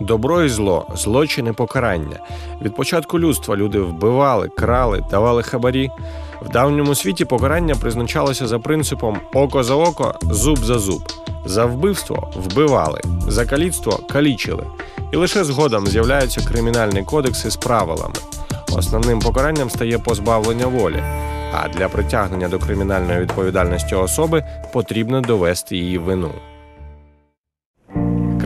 Добро і зло, злочин і покарання. Від початку людства люди вбивали, крали, давали хабарі. В давньому світі покарання призначалося за принципом око за око, зуб за зуб. За вбивство вбивали, за каліцтво калічили. І лише згодом з'являються кримінальні кодекси з правилами. Основним покаранням стає позбавлення волі. А для притягнення до кримінальної відповідальності особи потрібно довести її вину.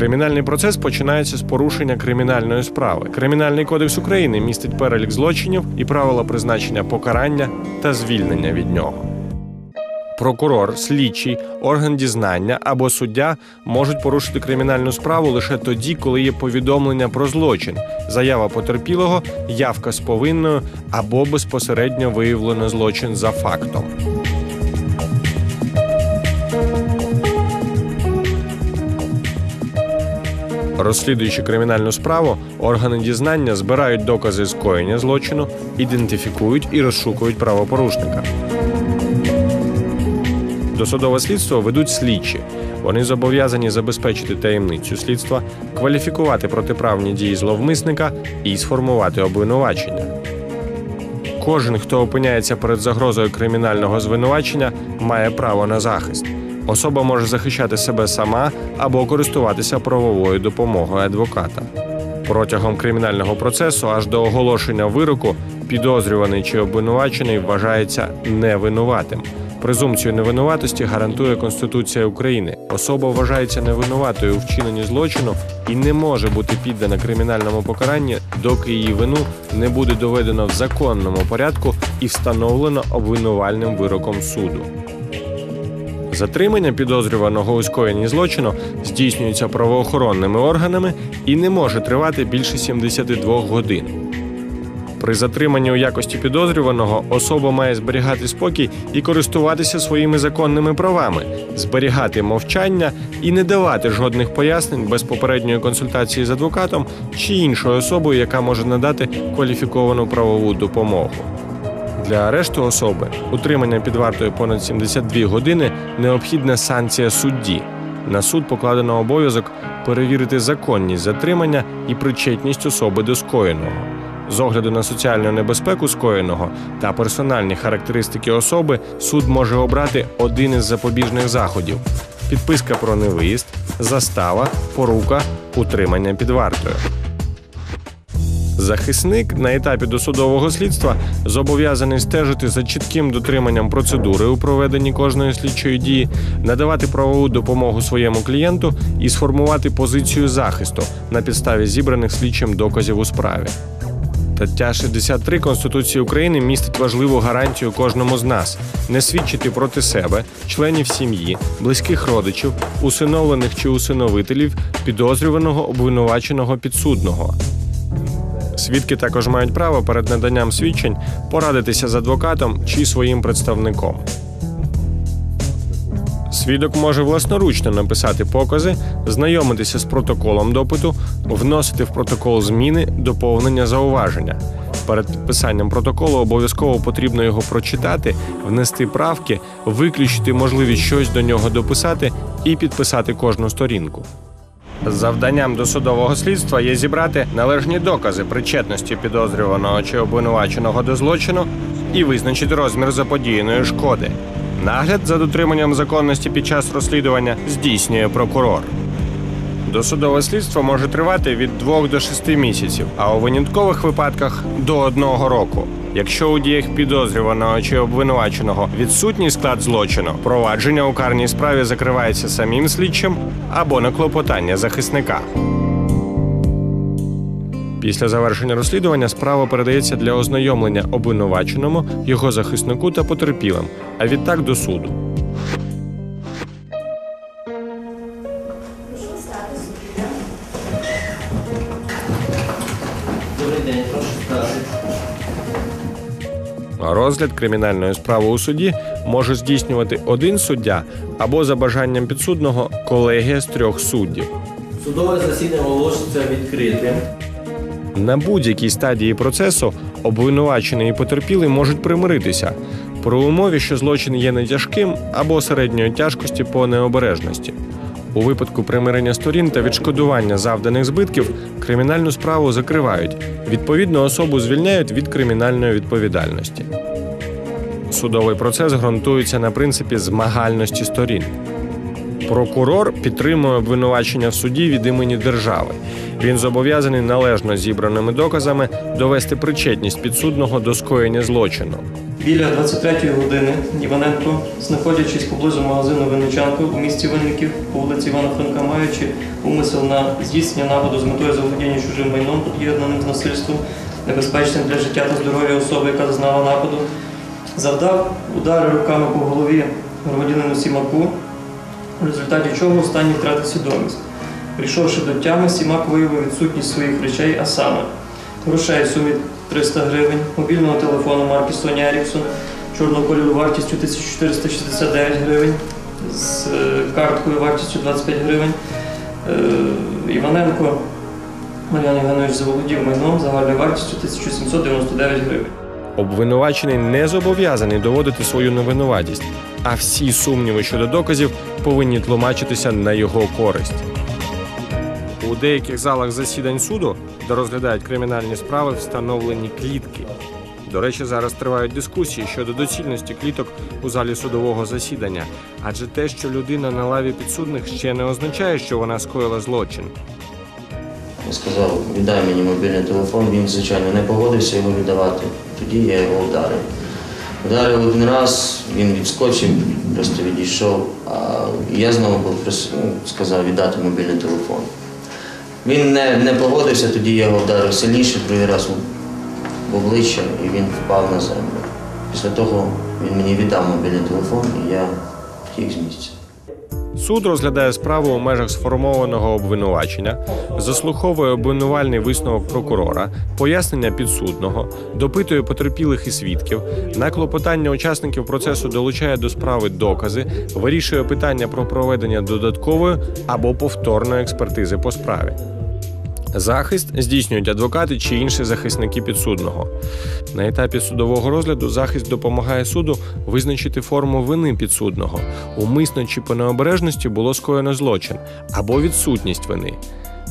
Кримінальний процес починається з порушення кримінальної справи. Кримінальний кодекс України містить перелік злочинів і правила призначення покарання та звільнення від нього. Прокурор, слідчий, орган дізнання або суддя можуть порушити кримінальну справу лише тоді, коли є повідомлення про злочин, заява потерпілого, явка з повинною або безпосередньо виявлено злочин за фактом. Розслідуючи кримінальну справу, органи дізнання збирають докази скоєння злочину, ідентифікують і розшукують правопорушника. Досудове слідство ведуть слідчі. Вони зобов'язані забезпечити таємницю слідства, кваліфікувати протиправні дії зловмисника і сформувати обвинувачення. Кожен, хто опиняється перед загрозою кримінального звинувачення, має право на захист. Особа може захищати себе сама або користуватися правовою допомогою адвоката. Протягом кримінального процесу аж до оголошення вироку підозрюваний чи обвинувачений вважається невинуватим. Презумпцію невинуватості гарантує Конституція України. Особа вважається невинуватою у вчиненні злочину і не може бути піддана кримінальному покаранню, доки її вину не буде доведено в законному порядку і встановлено обвинувальним вироком суду. Затримання підозрюваного у скоєнні злочину здійснюється правоохоронними органами і не може тривати більше 72 годин. При затриманні у якості підозрюваного особа має зберігати спокій і користуватися своїми законними правами, зберігати мовчання і не давати жодних пояснень без попередньої консультації з адвокатом чи іншою особою, яка може надати кваліфіковану правову допомогу. Для арешту особи утримання під вартою понад 72 години необхідна санкція судді. На суд покладено обов'язок перевірити законність затримання і причетність особи до скоєного. З огляду на соціальну небезпеку скоєного та персональні характеристики особи суд може обрати один із запобіжних заходів: підписка про невиїзд, застава, порука, утримання під вартою. Захисник на етапі досудового слідства зобов'язаний стежити за чітким дотриманням процедури у проведенні кожної слідчої дії, надавати правову допомогу своєму клієнту і сформувати позицію захисту на підставі зібраних слідчим доказів у справі. Стаття 63 Конституції України містить важливу гарантію кожному з нас не свідчити проти себе, членів сім'ї, близьких родичів, усиновлених чи усиновителів, підозрюваного, обвинуваченого підсудного. Свідки також мають право перед наданням свідчень порадитися з адвокатом чи своїм представником. Свідок може власноручно написати покази, знайомитися з протоколом допиту, вносити в протокол зміни, доповнення зауваження. Перед підписанням протоколу обов'язково потрібно його прочитати, внести правки, виключити можливість щось до нього дописати і підписати кожну сторінку. Завданням досудового слідства є зібрати належні докази причетності підозрюваного чи обвинуваченого до злочину і визначити розмір заподіяної шкоди. Нагляд за дотриманням законності під час розслідування здійснює прокурор. Досудове слідство може тривати від 2 до 6 місяців, а у виняткових випадках до 1 року. Якщо у діях підозрюваного чи обвинуваченого відсутній склад злочину, провадження у карній справі закривається самим слідчим або на клопотання захисника. Після завершення розслідування справа передається для ознайомлення обвинуваченому, його захиснику та потерпілим, а відтак до суду. Розгляд кримінальної справи у суді може здійснювати один суддя або за бажанням підсудного колегія з трьох суддів. Судове засідання оголошується відкритим. На будь-якій стадії процесу обвинувачений і потерпілий можуть примиритися при умові, що злочин є не тяжким або середньої тяжкості по необережності. У випадку примирення сторін та відшкодування завданих збитків кримінальну справу закривають. Відповідно, особу звільняють від кримінальної відповідальності. Судовий процес ґрунтується на принципі змагальності сторін. Прокурор підтримує обвинувачення в суді від імені держави. Він зобов'язаний належно зібраними доказами довести причетність підсудного до скоєння злочину. Біля 23-ї години Іваненко, знаходячись поблизу магазину Винничанко у місті Винників по вулиці Івана Франка, маючи умисел на здійснення нападу з метою заволодіння чужим майном, поєднаним з насильством, небезпечним для життя та здоров'я особи, яка зазнала нападу, завдав удари руками по голові громадянину Сімаку, в результаті чого останній втратив свідомість. Прийшовши до тями, Сімак виявив відсутність своїх речей, а саме грошей в сумі 300 гривень, мобільного телефону марки Sony Ericsson, чорного кольору вартістю 1469 гривень, з е, карткою вартістю 25 гривень. Е, Іваненко Мар'ян Євгенович заволодів майном загальною вартістю 1799 гривень. Обвинувачений не зобов'язаний доводити свою невинуватість, а всі сумніви щодо доказів повинні тлумачитися на його користь. У деяких залах засідань суду, де розглядають кримінальні справи, встановлені клітки. До речі, зараз тривають дискусії щодо доцільності кліток у залі судового засідання, адже те, що людина на лаві підсудних, ще не означає, що вона скоїла злочин. Сказав, віддай мені мобільний телефон, він, звичайно, не погодився його віддавати. Тоді я його вдарив. Вдарив один раз, він відскочив, просто відійшов, а я знову ну, сказав віддати мобільний телефон. Він не, не погодився, тоді я його вдарив сильніше, другий раз в обличчя і він впав на землю. Після того він мені віддав мобільний телефон і я втік з місця. Суд розглядає справу у межах сформованого обвинувачення, заслуховує обвинувальний висновок прокурора, пояснення підсудного, допитує потерпілих і свідків, на клопотання учасників процесу долучає до справи докази, вирішує питання про проведення додаткової або повторної експертизи по справі. Захист здійснюють адвокати чи інші захисники підсудного. На етапі судового розгляду захист допомагає суду визначити форму вини підсудного. Умисно чи по необережності було скоєно злочин або відсутність вини.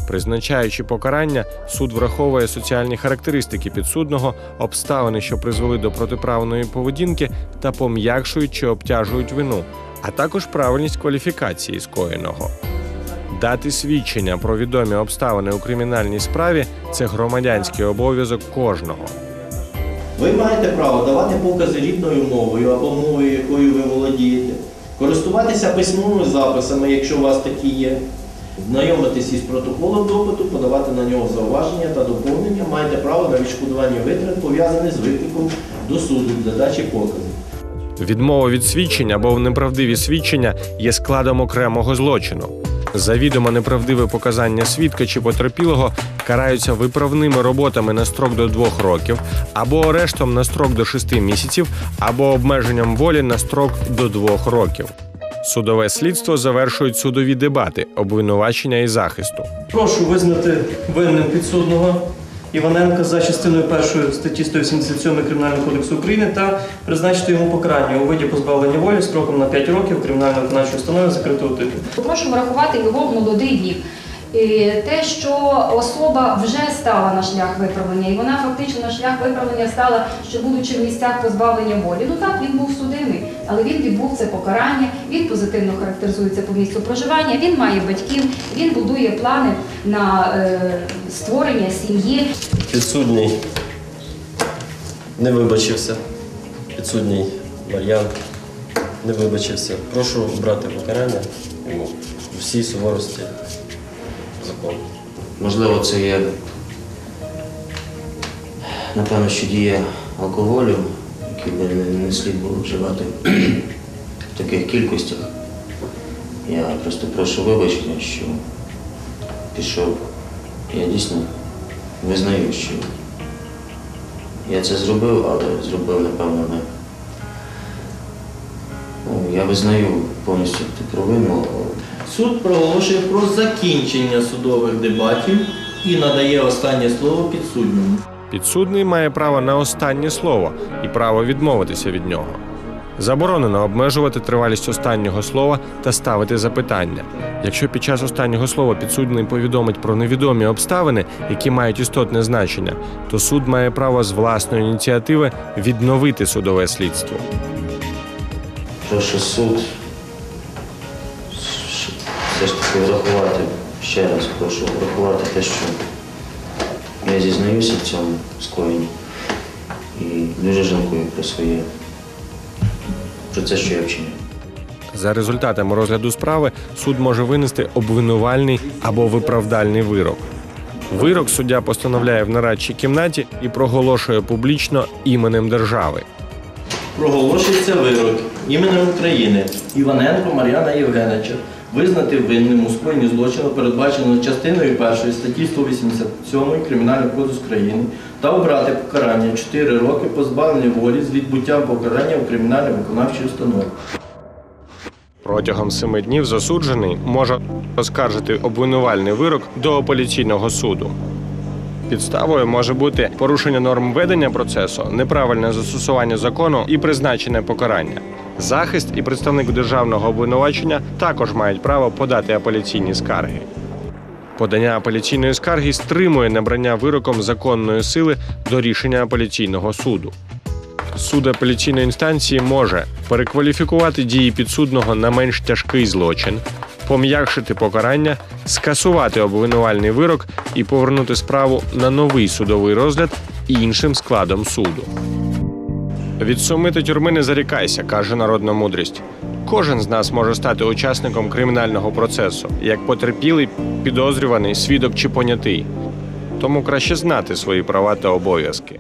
Призначаючи покарання, суд враховує соціальні характеристики підсудного, обставини, що призвели до протиправної поведінки, та пом'якшують чи обтяжують вину, а також правильність кваліфікації скоєного. Дати свідчення про відомі обставини у кримінальній справі це громадянський обов'язок кожного. Ви маєте право давати покази рідною мовою або мовою, якою ви володієте, користуватися письмовими записами, якщо у вас такі є, знайомитися із протоколом допиту, подавати на нього зауваження та доповнення, маєте право на відшкодування витрат, пов'язаних з викликом до суду для дачі показів. Відмова від свідчень або неправдиві свідчення є складом окремого злочину. Завідомо неправдиве показання свідка чи потерпілого караються виправними роботами на строк до двох років, або арештом на строк до шести місяців, або обмеженням волі на строк до двох років. Судове слідство завершують судові дебати, обвинувачення і захисту. Прошу визнати винним підсудного Іваненка за частиною першої статті 187 Кримінального кодексу України та призначити йому покарання у виді позбавлення волі строком на 5 років кримінальної виконавчої установи закритого типу. Прошу врахувати його в молодий вік. І Те, що особа вже стала на шлях виправлення, і вона фактично на шлях виправлення стала, що будучи в місцях позбавлення волі. Ну так, він був судимий, але він відбув це покарання, він позитивно характеризується по місцю проживання, він має батьків, він будує плани на е, створення сім'ї. Підсудній не вибачився. Підсудній Мар'ян не вибачився. Прошу брати покарання йому у всій суворості закону. Можливо, це є, напевно, що діє алкоголю, який би не, не слід було вживати в таких кількостях. Я просто прошу вибачення, що пішов. Я дійсно визнаю, що я це зробив, але зробив, напевно, не. Ну, я визнаю повністю провину. Суд проголошує про закінчення судових дебатів і надає останнє слово підсудньому. Підсудний має право на останнє слово і право відмовитися від нього. Заборонено обмежувати тривалість останнього слова та ставити запитання. Якщо під час останнього слова підсудний повідомить про невідомі обставини, які мають істотне значення, то суд має право з власної ініціативи відновити судове слідство. Прошу суд все ж таки врахувати, ще раз прошу врахувати те, що я зізнаюся в цьому скоєнні і дуже жалкую про своє, про це, що я вчинив. За результатами розгляду справи суд може винести обвинувальний або виправдальний вирок. Вирок суддя постановляє в нарадчій кімнаті і проголошує публічно іменем держави. Проголошується вирок іменем України Іваненко Мар'яна Євгеновича визнати винним у скоєнні злочину, передбаченого частиною 1 статті 187 Кримінального кодексу України та обрати покарання 4 роки позбавлення волі з відбуттям покарання у кримінально-виконавчій установі. Протягом семи днів засуджений може оскаржити обвинувальний вирок до апеляційного суду. Підставою може бути порушення норм ведення процесу, неправильне застосування закону і призначене покарання. Захист і представник державного обвинувачення також мають право подати апеляційні скарги. Подання апеляційної скарги стримує набрання вироком законної сили до рішення апеляційного суду. Суд апеляційної інстанції може перекваліфікувати дії підсудного на менш тяжкий злочин, пом'якшити покарання, скасувати обвинувальний вирок і повернути справу на новий судовий розгляд іншим складом суду. Від суми та тюрми не зарікайся, каже народна мудрість. Кожен з нас може стати учасником кримінального процесу, як потерпілий, підозрюваний, свідок чи понятий. Тому краще знати свої права та обов'язки.